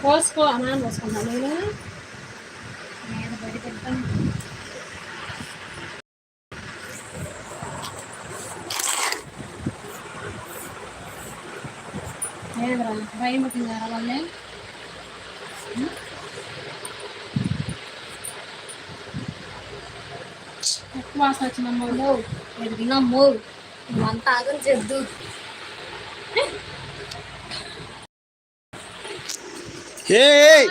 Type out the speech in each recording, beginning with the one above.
పోసుకో అన్నా పోసుకుంటా నేను నేను బడి పెడతాను లేదురా భయం పుట్టిందారా వాళ్ళే. ఎక్కువ వాసన వచ్చిందమ్మ అమ్మో ఎదిగినమ్మో నువ్వంతా ఆగం చెద్దు. ఏయ్!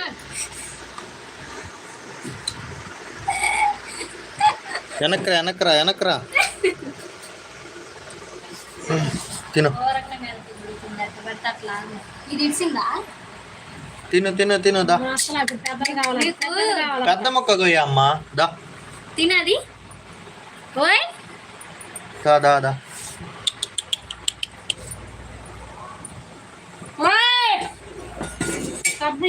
వెనక్రా వెనక్రా వెనక్రా. తిను. తిను తిను తిను దా. పెద్ద మొక్క కొయ్య అమ్మా. దా. తినది. ఓయ్. దా దా దా ఓయ్! కబ్బి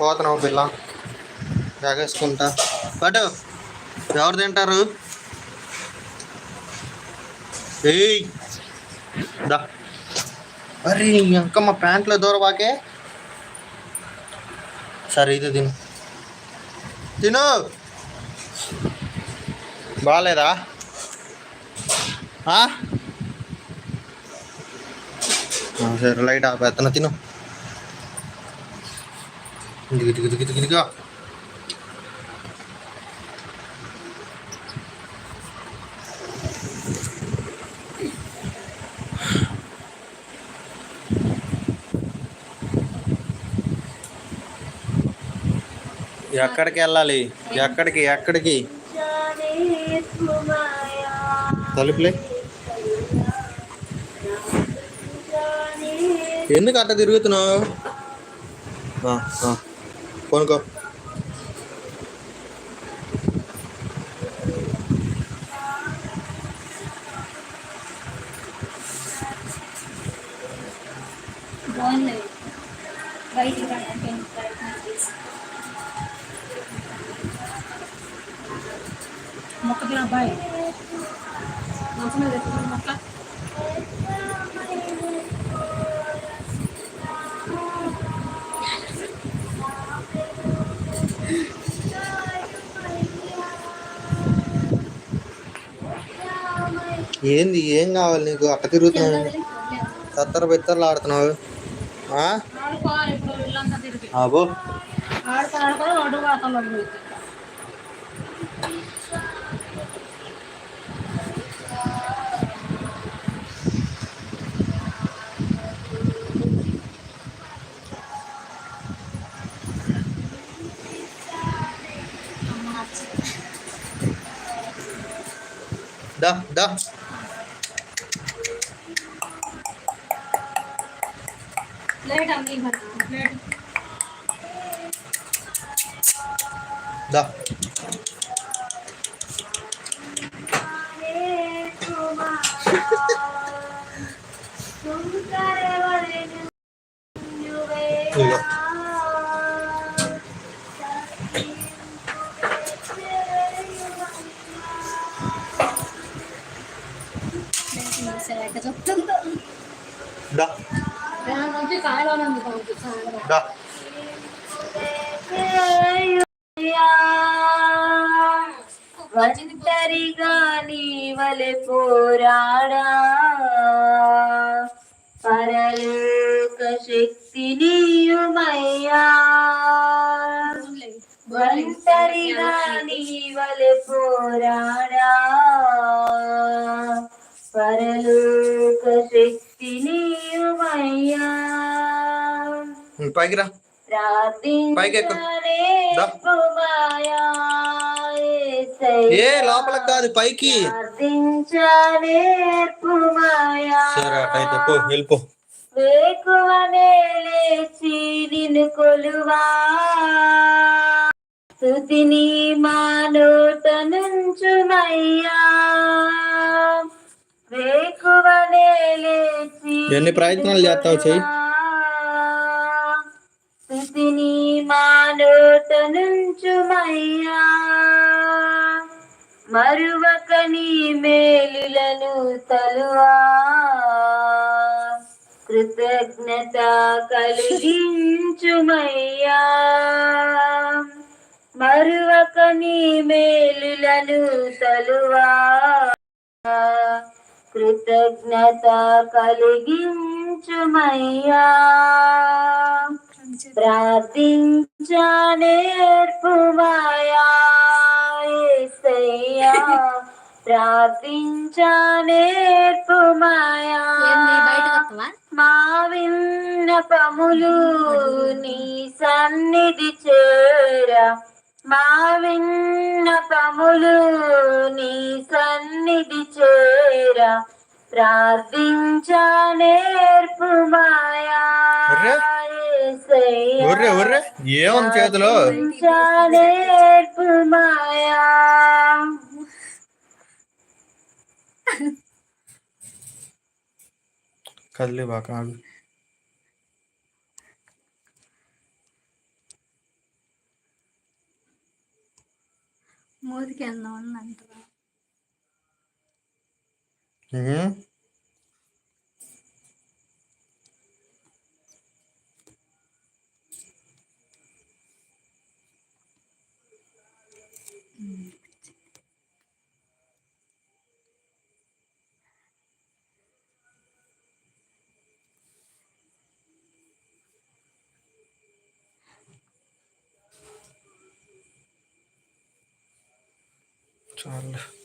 పోతున్నావు పిల్ల. బ్యాగేసుకుంటా బట్ ఎవరు తింటారు? ఏయ్ దా. అరే ఇంకా మా ప్యాంట్లో దూరవాకే సరే ఇది తిను. తిను. బాగాలేదా ఆ? సరే లైట్ ఆపేస్తున్నా తిను. దిగు ఎక్కడికి వెళ్ళాలి? ఎక్కడికి ఎక్కడికి? తలుపులే. ఎందుకు అట్ట తిరుగుతున్నావు? ఆ, ఆ. కొనుక్కో బాగుంది బయటికి రావడానికి ప్రయత్నం చేసి మొక్క తిన అబ్బాయి మంచం మీద ఎత్తుకుని మొక్క ఏంది ఏం కావాలి నీకు? అట్ట తిరుగుతున్నావు తత్తర బెత్తర్లు ఆడుతున్నావు. ఆ? ఆడుకోవాలి ఇప్పుడు प्लेट हम नहीं भरना प्लेट दा Thank you. ఒంటరిగా నీవలె పోరాడా? పరలోక శక్తి నీయుమయ్యా. ఒంటరిగా నీవలె పోరాడా? పరలోక శక్తి నీ నీయుమయ్యా పైకి రా. పైకి ఏ లోపలికి కాదు పైకి. సరే అట్టయితే పో వెళ్ళిపో. వేకువనే లేచి నిన్ను కొలువా. స్థుతిని మా నోట నుంచుమయ్యా వేకువనే లేచి ఎన్ని ప్రయత్నాలు చేస్తావు చెయ్యి. స్థుతిని మా మరువక నీ మేలులను తలువా. కృతజ్ఞత కలిగించుమయ్యా. మరువక నీ మేలులను తలువా. కృతజ్ఞత కలిగించుమయ్యా. ప్రార్థించనేర్పుమాయా ప్రార్థించనేర్పుమాయా మా విన్నపములు నీ సన్నిధి చేరా. మా విన్నపములు నీ సన్నిధి చేరా. ఒర్రే. ఒర్రే ఏముంది చేతిలో? ప్రార్థించనేర్పుమాయా కదిలే బాగా రోజుకి మూతికి వెళ్దాం అంటారా شاء الله.